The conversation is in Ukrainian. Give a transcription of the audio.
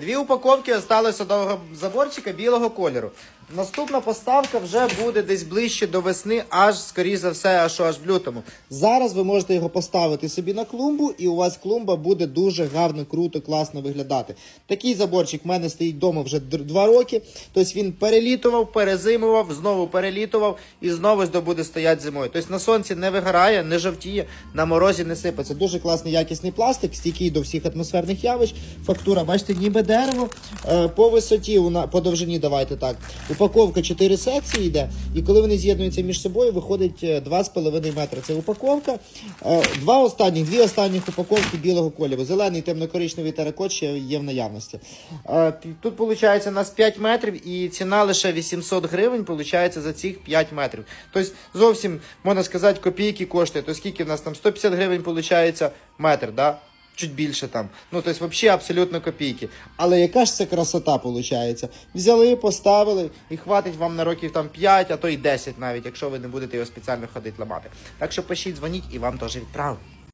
Дві упаковки осталось одного заборчика білого кольору. Наступна поставка вже буде десь ближче до весни, аж скоріше за все, аж аж в лютому. Зараз ви можете його поставити собі на клумбу, і у вас клумба буде дуже гарно, круто, класно виглядати. Такий заборчик в мене стоїть вдома вже два роки. Тобто він перелітував, перезимував, знову перелітував і знову буде стояти зимою. Тобто на сонці не вигорає, не жовтіє, на морозі не сипеться. Дуже класний якісний пластик, стійкий до всіх атмосферних явищ. Фактура, бачите, ніби дерево. Е, По висоті, по довжині, давайте так. Упаковка 4 секції йде, і коли вони з'єднуються між собою, виходить е, 2,5 метри. Це упаковка. Е, Два останніх, дві останніх упаковки білого кольору. Зелений темно-коричневий теракот ще є в наявності. Е, Тут виходить у нас 5 метрів, і ціна лише 800 гривень виходить за цих 5 метрів. Тобто зовсім можна сказати, копійки коштує. То скільки в нас там 150 гривень виходить метр, да? Чуть більше там. Ну, тобто, взагалі абсолютно копійки. Але яка ж це красота виходить? Взяли, поставили і хватить вам на років там 5, а то й 10 навіть, якщо ви не будете його спеціально ходити ламати. Так що пишіть, дзвоніть і вам теж відправлю.